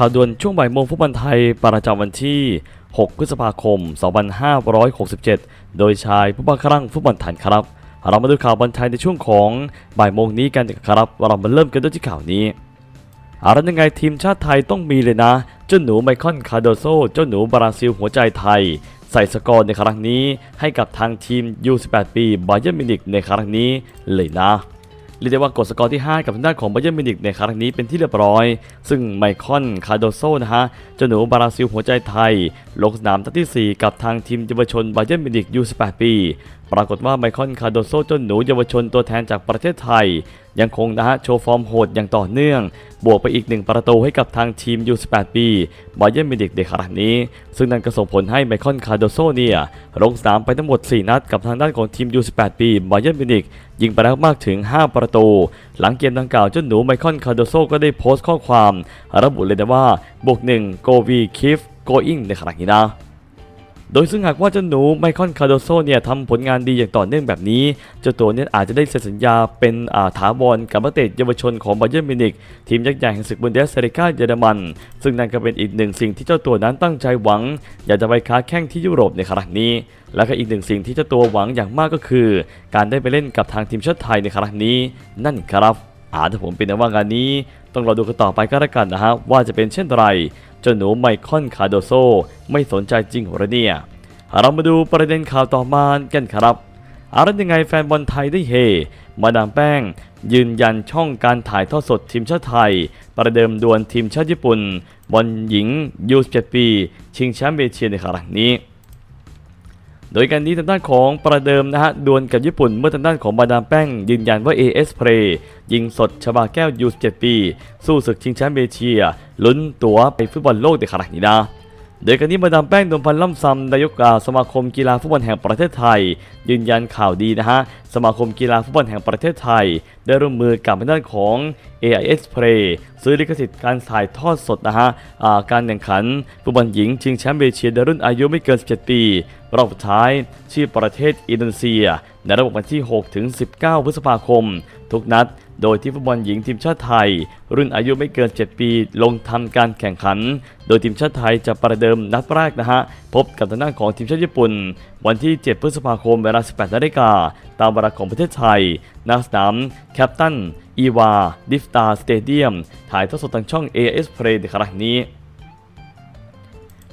ข่าวด่วนช่วงบ่ายโมงฟุตบอลไทยประจำวันที่ 6 พฤษภาคม 2567 โดยชายผู้บังคับฟุตบอลไทยครับ เรามาดูข่าวบอลไทยในช่วงของบ่ายโมงนี้กันครับเรามาเริ่มกันด้วยที่ข่าวนี้อาละยังไงทีมชาติไทยต้องมีเลยนะ เจ้าหนูไมคอนคาโดโซ เจ้าหนูบราซิลหัวใจไทย ใส่สกอร์ในครั้งนี้ให้กับทางทีม U18 ปีบาเย r n มินิกในครั้งนี้เลยนะ เรียกได้ว่ากดสกอร์ที่ 5 กับทางด้านของบาเยอร์มินิกในครั้งนี้เป็นที่เรียบร้อย ซึ่งไมคอนคาโดโซนะฮะเจ้าหนูบราซิลหัวใจไทย ลงสนามตัดที่ 4 กับทางทีมเยาวชนบาเยอร์มินิกยู18ปี ปรากฏว่าไมคอนคาโดโซเจ้าหนูเยาวชนตัวแทนจากประเทศไทย ยังคงนะฮะโชว์ฟอร์มโหดอย่างต่อเนื่อง บวกไปอีกหนึ่งประตูให้กับทางทีม U18 ปีบาเย r n มินิกในครั้งนี้ ซึ่งนั่นก็ส่งผลให้ไมคอนคาร์โดโซเนี่ยลงสนามไปทั้งหมด 4 นัดกับทางด้านของทีม U18 ปีบาเย r n มินิกยิงไปแล้วมากถึง 5 ประตู หลังเกมดังกล่าวเจ้าหนูไมคอนคาร์โดโซก็ได้โพสต์ข้อความ ระบุเลยนะว่าบวก1 go we keep going ในครั้งนี้นะ โดยซึ่งหากว่าเจ้าหนูไมคอนคาร์โดโซเนี่ยทำผลงานดีอย่างต่อเนื่องแบบนี้ เจ้าตัวเนี่ยอาจจะได้เซ็นสัญญาเป็นอาถาวรกับนักเตะเยาวชนของบาเย r n มินิกทีมยักษ์ใหญ่แห่งศึกบุนเดสเซริกาเยอรมัน ซึ่งนั่นก็เป็นอีกหนึ่งสิ่งที่เจ้าตัวนั้นตั้งใจหวัง อยากจะไปค้าแข้งที่ยุโรปในครั้งนี้ และก็อีกหนึ่งสิ่งที่เจ้าตัวหวังอย่างมากก็คือ การได้ไปเล่นกับทางทีมชาติไทยในครั้งนี้ นั่นครับ อาถ้าผมเป็นในว่างานนี้ ต้องรอดูกันต่อไปก็แล้วกันนะฮะว่าจะเป็นเช่นไรเจ้าหนูไมคอนคาโดโซ ไม่สนใจจริงหรอเนี่ยเรามาดูประเด็นข่าวต่อมากันครับอารันยังไงแฟนบอลไทยได้เฮมาดามแป้ง ยืนยันช่องการถ่ายทอดสดทีมชาติไทย ประเดิมดวลทีมชาติญี่ปุ่น บอลหญิงยู17ปี ชิงแชมป์เอเชียในครั้งนี้ โดยการนี้ทางด้านของประเดิมนะฮะดวลกับญี่ปุ่นเมื่อทางด้านของบาดามแป้ง ยืนยันว่า AS Play ยิงสดชบาแก้วยู17ปี สู้ศึกชิงแชมป์เอเชียลุ้นตั๋วไปฟุตบอลโลกในครั้งนี้นะ โดยการนี้มาดามแป้งดวงพันธ์ล่ำซำนายกอ่าสมาคมกีฬาฟุตบอลแห่งประเทศไทย ยืนยันข่าวดีนะฮะ สมาคมกีฬาฟุตบอลแห่งประเทศไทย ได้ร่วมมือกับทางด้านของ AIS Play ซื้อลิขสิทธิ์การถ่ายทอดสดนะฮะการแข่งขันฟุตบอลหญิงชิงแชมป์เอเชียในรุ่นอายุไม่เกิน 17 ปี รอบสุดท้ายที่ประเทศอินโดนีเซีย ในระบบวันที่ 6 ถึง 19 พฤษภาคม ทุกนัด โดยที่ฟุตบอลหญิงทีมชาติไทย รุ่นอายุไม่เกิน 7 ปี ลงทำการแข่งขัน โดยทีมชาติไทยจะประเดิมนัดแรกนะฮะ พบกับทางด้านของทีมชาติญี่ปุ่น วันที่ 7 พฤษภาคมเวลา 18นาฬิกาตามเวลาของประเทศไทยณสนามแคปตันอีวาดิฟตาสเตเดียมถ่ายทอดสดทางช่อง AS Play ในครั้งนี้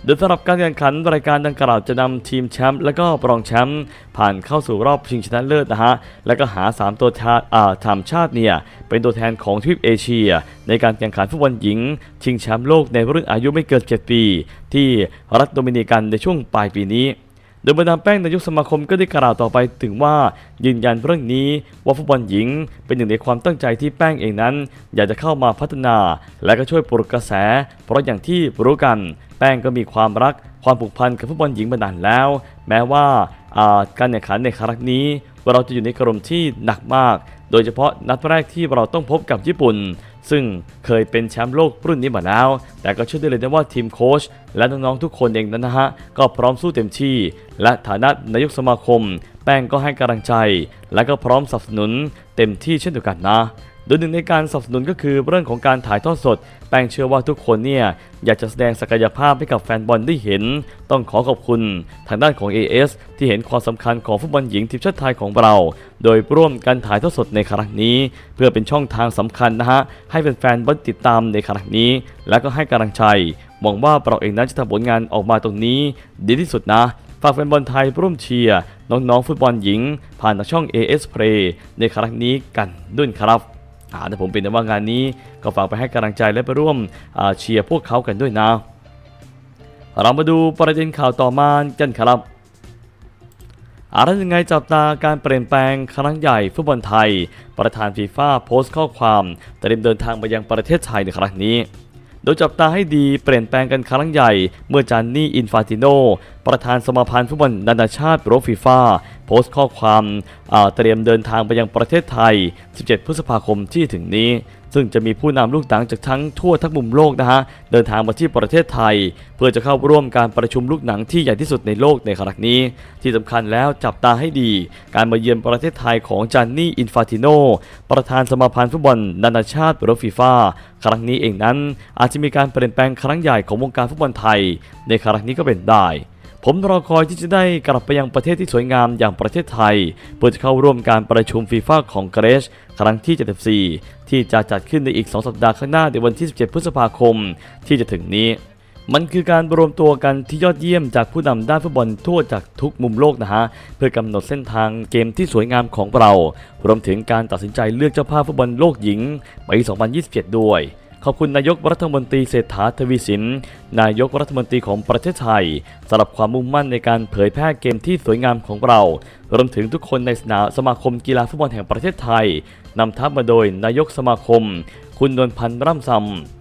โดยสำหรับการแข่งขันรายการดังกล่าวจะนำทีมแชมป์และก็รองแชมป์ผ่านเข้าสู่รอบชิงชนะเลิศนะฮะ แล้วก็หา 3 ตัวชาติอ่าสามชาติเนี่ย เป็นตัวแทนของทวีปเอเชีย ในการแข่งขันฟุตบอลหญิง ชิงแชมป์โลกในรุ่นอายุไม่เกิน 7 ปี ที่รัฐโดมินิกันในช่วงปลายปีนี้โดยบรรดาแป้งนายกสมาคมก็ได้กล่าวต่อไปถึงว่ายืนยันเรื่องนี้ว่าฟุตบอลหญิง เป็นหนึ่งในความตั้งใจที่แป้งเองนั้น อยากจะเข้ามาพัฒนา และก็ช่วยปลุกกระแส เพราะอย่างที่รู้กัน ป้งก็มีความรักความผูกพันกับฟุตบอลหญิงมานานแล้ว แม้ว่าอ่าการแข่งขันในครั้งนี้ เราจะอยู่ในกรมที่หนักมาก โดยเฉพาะนัดแรกที่เราต้องพบกับญี่ปุ่น ซึ่งเคยเป็นแชมป์โลกรุ่นนี้มาแล้ว แต่ก็เชื่อได้เลยนะว่าทีมโค้ชและน้องๆทุกคนเองนั้นนะฮะ ก็พร้อมสู้เต็มที่ และฐานะนายกสมาคม แป้งก็ให้กำลังใจ และก็พร้อมสนับสนุนเต็มที่เช่นเดียวกันนะ โดยหนึ่งในการสนับสนุนก็คือเรื่องของการถ่ายทอดสด แป้งเชื่อว่าทุกคนเนี่ยอยากจะแสดงศักยภาพให้กับแฟนบอลได้เห็น ต้องขอขอบคุณทางด้านของ AS ที่เห็นความสำคัญของฟุตบอลหญิงทีมชาติไทยของเรา โดยร่วมกันถ่ายทอดสดในครั้งนี้ เพื่อเป็นช่องทางสำคัญนะฮะให้แฟนๆบอลติดตามในครั้งนี้ และก็ให้กำลังใจหวังว่าเราเองนั้นจะทำผลงานออกมาตรงนี้ ดีที่สุดนะฝากแฟนบอลไทยร่วมเชียร์น้องๆฟุตบอลหญิง ผ่านทางช่อง AS Play ในครั้งนี้กันด้วยครับ่าถ้าผมเป็นในว่างานนี้ก็ฝากไปให้กำลังใจและไปร่วมเชียร์พวกเขากันด้วยนะเรามาดูประเด็นข่าวต่อมากันครับอะไรยังไงจับตาการเปลี่ยนแปลงครั้งใหญ่ฟุตบอลไทย ประธานฟีฟ่าโพสต์ข้อความเตรียมเดินทางมายังประเทศไทยในครั้งนี้ โดยจับตาให้ดีเปลี่ยนแปลงกันครั้งใหญ่ เมื่อจานนี่อินฟาติโน ประธานสมาพันธ์ฟุตบอลนานาชาติหรือฟีฟ่าโพสต์ข้อความเตรียมเดินทางไปยังประเทศไทย 17 พฤษภาคมที่ถึงนี้ ซึ่งจะมีผู้นำลูกหนังจากทั้งทั่วทั้งมุมโลกนะฮะ เดินทางมาที่ประเทศไทย เพื่อจะเข้าร่วมการประชุมลูกหนังที่ใหญ่ที่สุดในโลกในครั้งนี้ ที่สำคัญแล้วจับตาให้ดี การมาเยือนประเทศไทยของจานนี่อินฟาติโน ประธานสมาพันธ์ฟุตบอลนานาชาติหรือฟีฟ่าครั้งนี้เองนั้นอาจจะมีการเปลี่ยนแปลงครั้งใหญ่ของวงการฟุตบอลไทย ในครั้งนี้ก็เป็นได้ ผมรอคอยที่จะได้กลับไปยังประเทศที่สวยงามอย่างประเทศไทย เพื่อจะเข้าร่วมการประชุมฟีฟ่าของเกรชครั้งที่ 74 ที่จะจัดขึ้นในอีก 2 สัปดาห์ข้างหน้าในวันที่ 17 พฤษภาคมที่จะถึงนี้ มันคือการรวมตัวกันที่ยอดเยี่ยมจากผู้นำด้านฟุตบอลทั่วจากทุกมุมโลกนะฮะ เพื่อกำหนดเส้นทางเกมที่สวยงามของเรา รวมถึงการตัดสินใจเลือกเจ้าภาพฟุตบอลโลกหญิงปี 2027 ด้วย ขอบคุณนายกรัฐมนตรีเศรษฐาทวีสิน นายกรัฐมนตรีของประเทศไทยสำหรับความมุ่งมั่นในการเผยแพร่เกมที่สวยงามของเรา รวมถึงทุกคนในสนามสมาคมกีฬาฟุตบอลแห่งประเทศไทยนำทัพมาโดยนายกสมาคม คุณนวลพันธ์ร่ำซ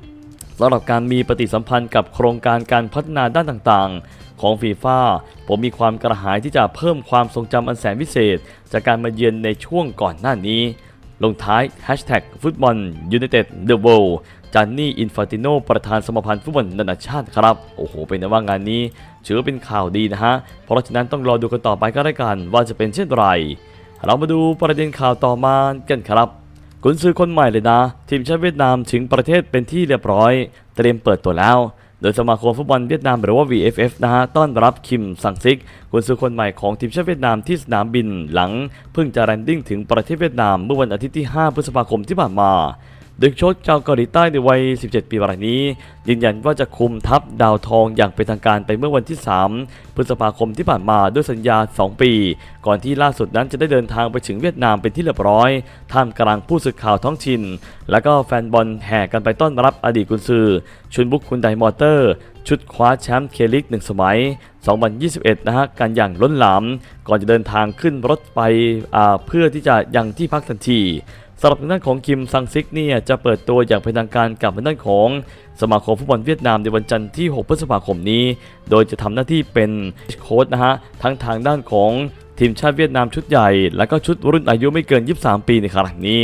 ำสำหรับการมีปฏิสัมพันธ์กับโครงการการพัฒนาด้านต่างๆ ของฟีฟ่าผมมีความกระหายที่จะเพิ่มความทรงจำอันแสนพิเศษ จากการมาเยือนในช่วงก่อนหน้านี้ ลงท้าย Hashtag ฟุตบอลยูไนเต็ดเดอะเวิลด์จานนี่อินฟาติโนประธานสมาพันธ์ฟุตบอลนานาชาติครับ โอ้โห เป็นนะว่างานนี้ถือว่าเป็นข่าวดีนะฮะ เพราะฉะนั้นต้องรอดูกันต่อไปก็ได้วกันว่าจะเป็นเช่นไร เรามาดูประเด็นข่าวต่อมากันครับกุนซือคนใหม่เลยนะ ทีมชาติเวียดนามถึงประเทศเป็นที่เรียบร้อย เตรียมเปิดตัวแล้ว โดยสมาคมฟุตบอลเวียดนามหรือว่า VFF นะฮะต้อนรับคิมซังซิกคุณซือคนใหม่ของทีมชาติเวียดนามที่สนามบินหลังเพิ่งจะแลนดิ้งถึงประเทศเวียดนามเมื่อวันอาทิตย์ที่ 5 พฤษภาคมที่ผ่านมา ดยโค้ชาวเกาหลีใต้ในวัย 17 ปีรายนี้ ยืนยันว่าจะคุมทัพดาวทองอย่างเป็นทางการไปเมื่อวันที่ 3 พฤษภาคมที่ผ่านมาด้วยสัญญา 2 ปี ก่อนที่ล่าสุดนั้นจะได้เดินทางไปถึงเวียดนามเป็นที่เรียบร้อย ท่ามกลางผู้สื่อข่าวท้องถิ่น และก็แฟนบอลแห่กันไปต้อนรับอดีตกุนซือ ชุนบุกคุณไดมอเตอร์ ชุดคว้าแชมป์เคลิกหนึ่งสมัย 2021 นะฮะกันอย่างล้นหลาม ก่อนจะเดินทางขึ้นรถไปเพื่อที่จะยังที่พักทันที สำหรับทางด้านของคิมซังซิกเนี่ยจะเปิดตัวอย่างเป็นทางการกับทางด้านของสมาคมฟุตบอลเวียดนามในวันจันทร์ที่ 6 พฤษภาคมนี้ โดยจะทำหน้าที่เป็นโค้ชนะฮะทั้งทางด้านของทีมชาติเวียดนามชุดใหญ่ และก็ชุดรุ่นอายุไม่เกิน 23 ปีในครั้งนี้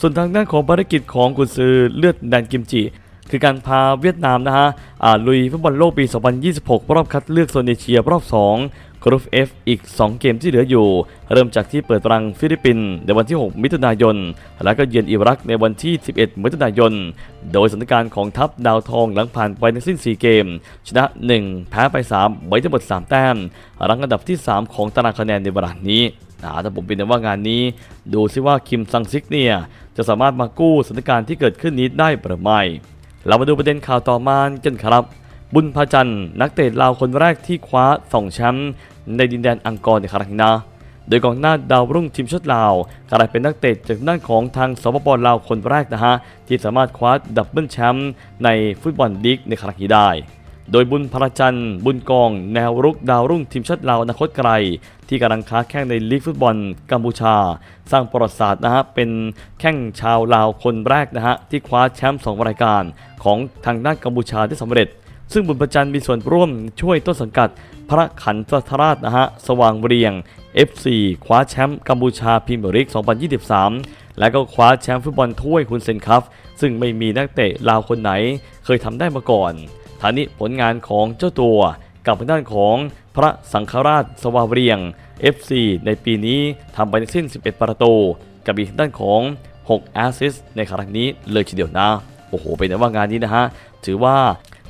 ส่วนทางด้านของภารกิจของกุนซือเลือดแดนกิมจิคือการพาเวียดนามนะฮะอ่าลุยฟุตบอลโลกปี 2026 รอบคัดเลือกโซนเอเชียรอบ 2 กรุ๊ป F อีก 2 เกมที่เหลืออยู่ เริ่มจากที่เปิดตรังฟิลิปปินส์ในวันที่ 6 มิถุนายน แล้วก็เยือนอิรักในวันที่ 11 มิถุนายน โดยสถานการณ์ของทัพดาวทองหลังผ่านไปทั้งสิ้น 4 เกม ชนะ 1 แพ้ไป 3 ไว้ทั้งหมด 3 แต้ม รังอันดับที่ 3 ของตารางคะแนนในเวลานี้นะถ้าผมเป็นว่างานนี้ ดูซิว่าคิมซังซิกเนี่ยจะสามารถมากู้สถานการณ์ที่เกิดขึ้นนี้ได้หรือไม่ เรามาดูประเด็นข่าวต่อมากันครับ บุญพาจันทร์นักเตะลาวคนแรกที่คว้าสองแชมป์ในดินแดนอังกอร์ในครั้งนี้นะโดยกองหน้าดาวรุ่งทีมชาติลาวกลายเป็นนักเตะจากด้านของทางสปปลาวคนแรกนะฮะที่สามารถคว้าดับเบิลแชมป์ในฟุตบอลลีกในครั้งนี้ได้ โดยบุญพระจันทร์บุญกอง แนวรุกดาวรุ่งทีมชาติลาวอนาคตไกล ที่กำลังค้าแข่งในลีกฟุตบอลกัมพูชา สร้างประวัติศาสตร์นะฮะเป็นแข่งชาวลาวคนแรกนะฮะที่คว้าแชมป์สองรายการของทางด้านกัมพูชาได้สำเร็จ ซึ่งบุญประจันมีส่วนร่วมช่วยต้นสังกัด พระขันสัทราชนะฮะสว่างเรียง FC คว้าแชมป์กัมพูชาพรีเมียร์ลีก 2023 และก็คว้าแชมป์ฟุตบอลถ้วยฮุนเซนคัพซึ่งไม่มีนักเตะลาวคนไหนเคยทำได้มาก่อนทานี้ผลงานของเจ้าตัวกับทางด้านของพระสังฆราชสว่างเรียง FC ในปีนี้ทำไปทั้งสิ้น 11 ประตู กับอีกด้านของ 6 แอสซิสในครั้งนี้เลยทีเดียวนะ โอ้โห เป็นแต่ว่างานนี้นะฮะ ถือว่า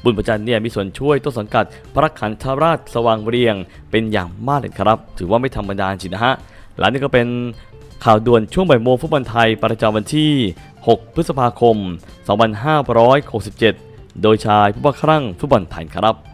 บุญประจันเนี่ยมีส่วนช่วยต้นสังกัด พระขันธราชสว่างเรียง เป็นอย่างมากเลยครับ ถือว่าไม่ธรรมดาจริงนะฮะและนี่ก็เป็นข่าวด่วนช่วงบ่ายโมงฟุตบอลไทยประจำวันที่ 6 พฤษภาคม 2567 โดยชายผู้บังครั่งฟุตบอลไทยครับ